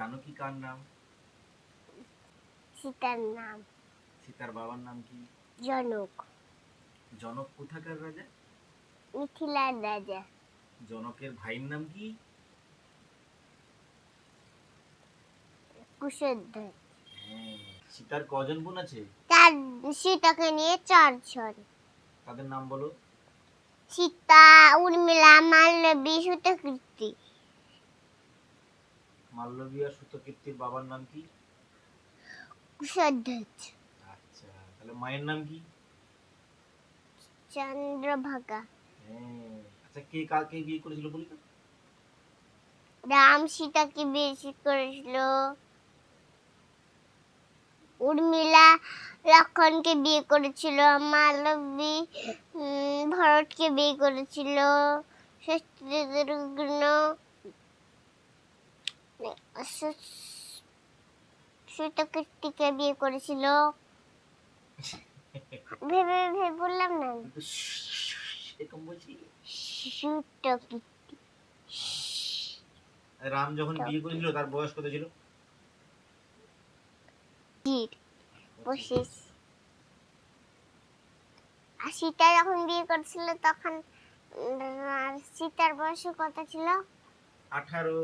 জানকী কার নাম? সীতার নাম। সীতার বাবার নাম কি? জনক। জনক কোথাকার রাজা? মিথিলার রাজা। জনকের ভাইয়ের নাম কি? কুশধ্বজ। হ্যাঁ সীতার কজন বোন আছে? তার সীতাকে নিয়ে চারজন। তাদের নাম বলো। সীতা উর্মিলা মাল্লবী সুতকীর্তি মাল্লবী আর সুতকীর্তির বাবার নাম কি? কুশধ্বজ আচ্ছা তাহলে মায়ের নাম কি? চন্দ্রভাগা। হ্যাঁ আচ্ছা কে কাকে বিয়ে করেছিল বলি তো রাম সীতাকে বেশি করেছিল? উর্মিলা লক্ষণকে বিয়ে করেছিল? মালবী ভরতকে বিয়ে করেছিল? শত্রুঘ্ন সুতকীর্তিকে বিয়ে করেছিল। ভেবে ভেবে বললাম না। এরকম বলছি? সুতকীর্তি রাম যখন বিয়ে করেছিল তার বয়স কত ছিল? পঁচিশ আর সীতা যখন বিয়ে করছিল তখন সীতার বয়স কত ছিল? আঠারো।